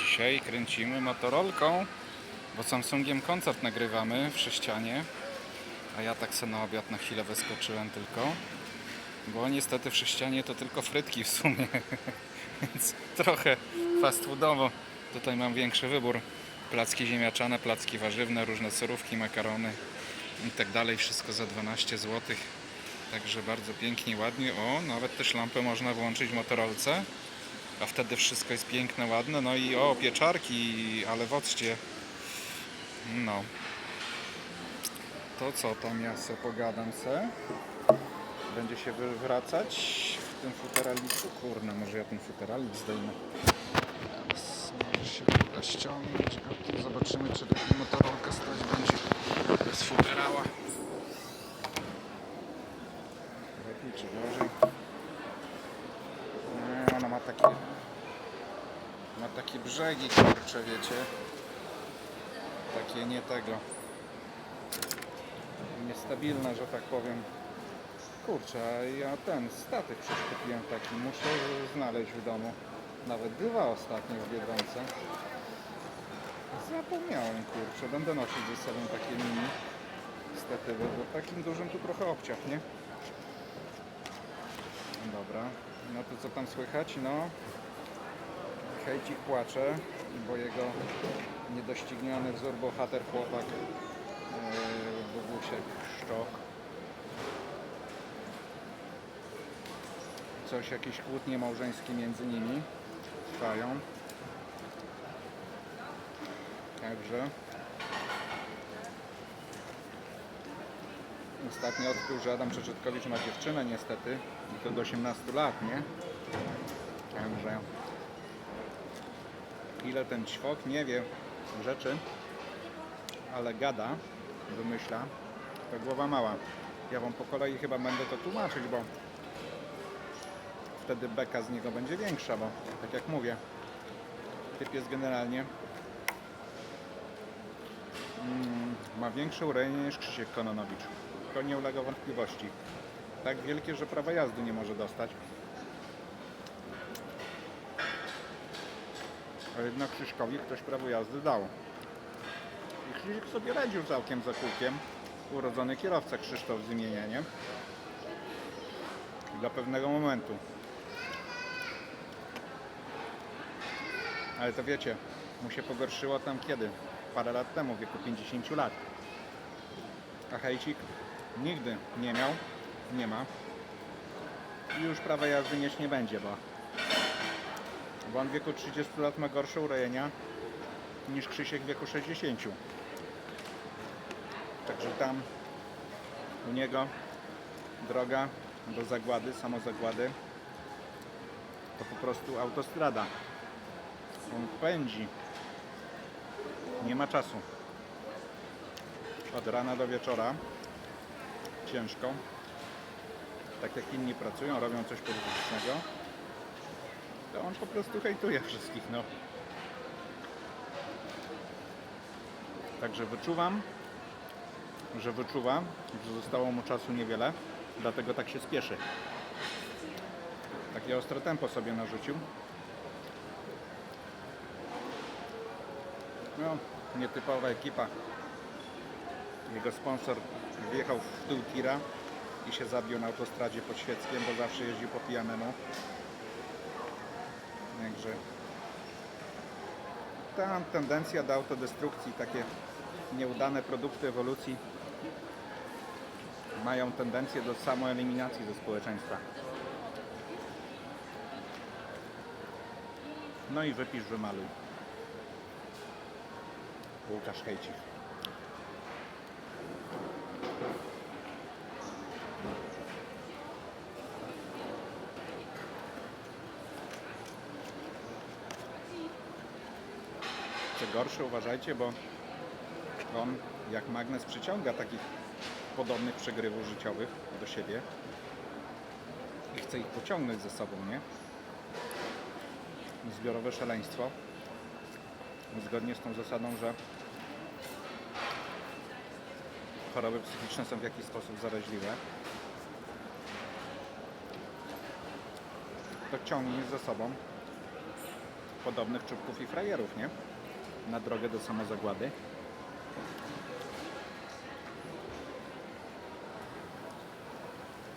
Dzisiaj kręcimy motorolką, bo Samsungiem koncert nagrywamy w Sześcianie. A ja tak se na obiad na chwilę wyskoczyłem tylko. Bo niestety w Sześcianie to tylko frytki w sumie. Więc trochę fast foodowo. Tutaj mam większy wybór. Placki ziemniaczane, placki warzywne, różne surówki, makarony i tak dalej. Wszystko za 12 zł. Także bardzo pięknie, ładnie. O, nawet też lampę można włączyć w motorolce. A wtedy wszystko jest piękne, ładne. No i o, pieczarki, ale w occie. No. To co tam ja se pogadam se? Będzie się wywracać w tym futeraliku? Kurna, może ja ten futeralik zdejmę. Teraz może się uda ściągnąć, tu zobaczymy czy taka motorolka stać będzie bez futerała. Lepiej czy gorzej? Ma takie ma takie brzegi, kurcze, wiecie. Takie nie tego. Niestabilne, że tak powiem. Kurczę, ja ten statek przecież taki. Muszę znaleźć w domu. Nawet dwa ostatnio w Biedronce. Zapomniałem, kurczę. Będę nosić ze sobą takie mini statywy, bo takim dużym tu trochę obciach, nie? Dobra. No to co tam słychać? No, Hejcik płacze, bo jego niedościgniony wzór bohater chłopak yy, Bogusie Szczok. Coś, jakieś kłótnie małżeńskie między nimi trwają. Także ostatnio odkrył, że Adam Przeczetkowicz ma dziewczynę niestety i to do 18 lat, nie? Także ile ten ćwok nie wie rzeczy, ale gada, wymyśla, to głowa mała. Ja wam po kolei chyba będę to tłumaczyć, bo wtedy beka z niego będzie większa, bo tak jak mówię, typ jest generalnie mm, ma większe urojenie niż Krzysiek Kononowicz. To nie ulega wątpliwości. Tak wielkie, że prawa jazdy nie może dostać. A jednak Krzyśkowi ktoś prawo jazdy dał. I Krzysiek sobie radził całkiem za kółkiem. Urodzony kierowca Krzysztof z imienia, nie? Dla pewnego momentu. Ale to wiecie, mu się pogorszyło tam kiedy? Parę lat temu, w wieku 50 lat. A Hejcik nigdy nie miał, nie ma. I już prawa jazdy mieć nie będzie, bo on w wieku 30 lat ma gorsze urojenia niż Krzysiek w wieku 60. Także tam u niego droga do zagłady, samo zagłady to po prostu autostrada. On pędzi. Nie ma czasu. Od rana do wieczora. Ciężko. Tak jak inni pracują, robią coś politycznego to on po prostu hejtuje wszystkich, no. Także wyczuwam, że wyczuwa, że zostało mu czasu niewiele, dlatego tak się spieszy. Takie ostre tempo sobie narzucił. No, nietypowa ekipa. Jego sponsor wjechał w tył tira i się zabił na autostradzie pod Świeckiem, bo zawsze jeździł po pijanemu. Także ta tendencja do autodestrukcji, takie nieudane produkty ewolucji mają tendencję do samoeliminacji ze społeczeństwa. No i wypisz, wymaluj. Łukasz Hejcik. Co gorsze, uważajcie, bo on jak magnes przyciąga takich podobnych przegrywów życiowych do siebie i chce ich pociągnąć ze sobą, nie? Zbiorowe szaleństwo. Zgodnie z tą zasadą, że choroby psychiczne są w jakiś sposób zaraźliwe. To ciągnie za sobą podobnych czubków i frajerów, nie? Na drogę do samozagłady.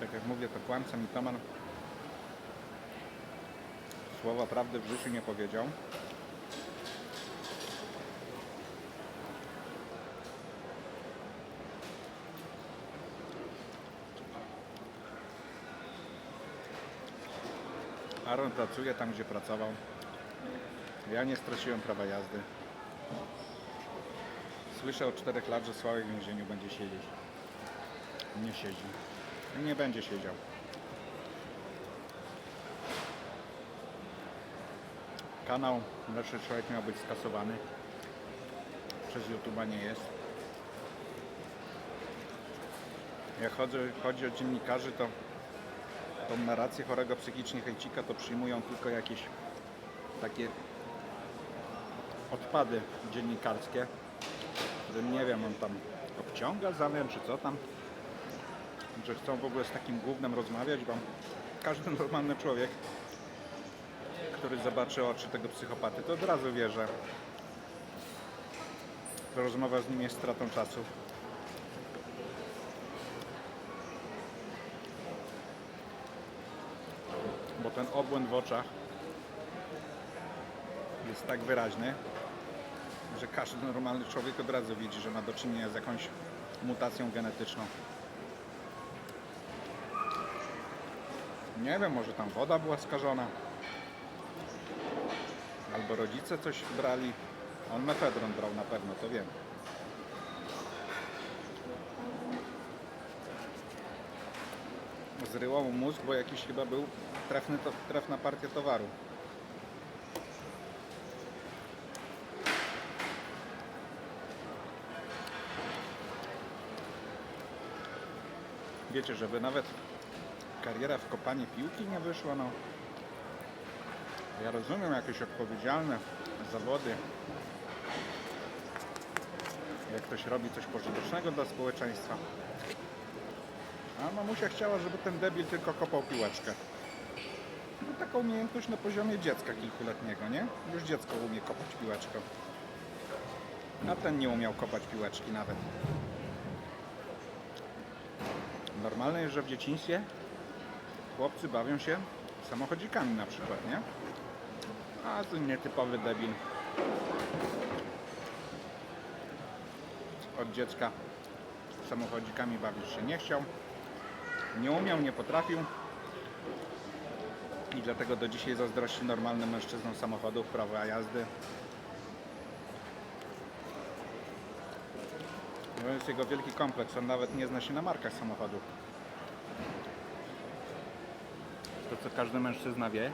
Tak jak mówię, to kłamca mitoman słowa prawdy w życiu nie powiedział. Aaron pracuje tam, gdzie pracował. Ja nie straciłem prawa jazdy. Słyszę od 4 lat, że Sławek w więzieniu będzie siedzieć. Nie siedzi. Nie będzie siedział. Kanał Lepszy Człowiek miał być skasowany. Przez YouTube'a nie jest. Jak chodzi, chodzi o dziennikarzy, to tą narrację chorego psychicznie hejcika to przyjmują tylko jakieś takie odpady dziennikarskie, nie wiem, on tam obciąga zamiar, czy co tam, że chcą w ogóle z takim głównym rozmawiać, bo każdy normalny człowiek, który zobaczy oczy tego psychopaty, to od razu wie, że rozmowa z nim jest stratą czasu. bo ten obłęd w oczach jest tak wyraźny, że każdy normalny człowiek od razu widzi, że ma do czynienia z jakąś mutacją genetyczną. Nie wiem, może tam woda była skażona. Albo rodzice coś brali. On mefedron brał na pewno, to wiem. Zryło mu mózg, bo jakiś chyba był trafny, to, trafna partia towaru. Wiecie, żeby nawet kariera w kopanie piłki nie wyszła, no. Ja rozumiem jakieś odpowiedzialne zawody. Jak ktoś robi coś pożytecznego dla społeczeństwa. A mamusia chciała, żeby ten debil tylko kopał piłeczkę. No, taką umiejętność na poziomie dziecka kilkuletniego, nie? Już dziecko umie kopać piłeczkę. A ten nie umiał kopać piłeczki nawet. Normalne jest, że w dzieciństwie chłopcy bawią się samochodzikami na przykład, nie? A to nietypowy debil. Od dziecka samochodzikami bawić się nie chciał. Nie umiał, nie potrafił. I dlatego do dzisiaj zazdrości normalnym mężczyznom samochodów, prawa jazdy. To jest jego wielki kompleks. On nawet nie zna się na markach samochodów. To co każdy mężczyzna wie.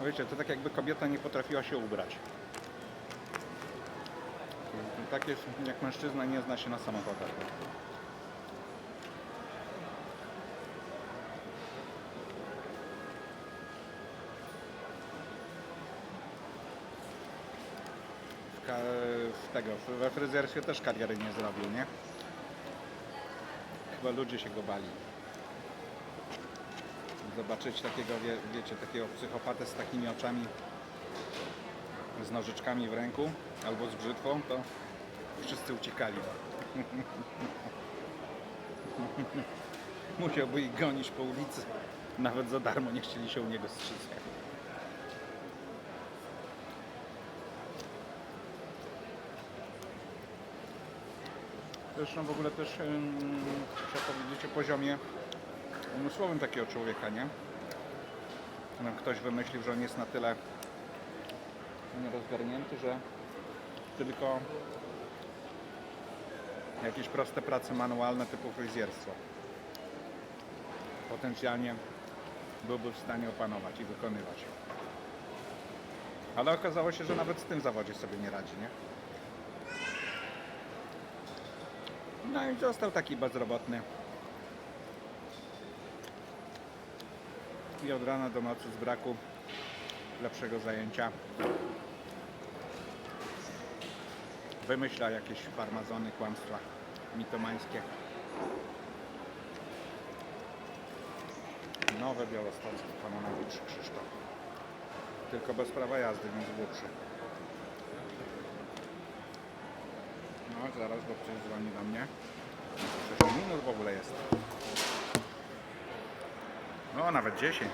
No Wiecie, to tak jakby kobieta nie potrafiła się ubrać. Tak jest, jak mężczyzna nie zna się na samochodach. w, ka- w tego, we fryzjerstwie też kariery nie zrobił, nie? Chyba ludzie się go bali. Zobaczyć takiego, wie, wiecie, takiego psychopatę z takimi oczami, z nożyczkami w ręku albo z brzytwą, to wszyscy uciekali. Musiałby ich gonić po ulicy. Nawet za darmo nie chcieli się u niego strzec. Zresztą w ogóle też trzeba powiedzieć o poziomie umysłowym takiego człowieka, nie? No, ktoś wymyślił, że on jest na tyle nierozgarnięty, że tylko jakieś proste prace manualne typu fryzjerstwo potencjalnie byłby w stanie opanować i wykonywać. Ale okazało się, że nawet w tym zawodzie sobie nie radzi, nie? No i został taki bezrobotny. I od rana do nocy z braku lepszego zajęcia wymyśla jakieś farmazony, kłamstwa mitomańskie. Nowe Białostockie, Kononowicz Krzysztof. Tylko bez prawa jazdy, więc głupszy. No, zaraz, bo ktoś dzwoni do mnie. 6 minut w ogóle jest. No, nawet 10.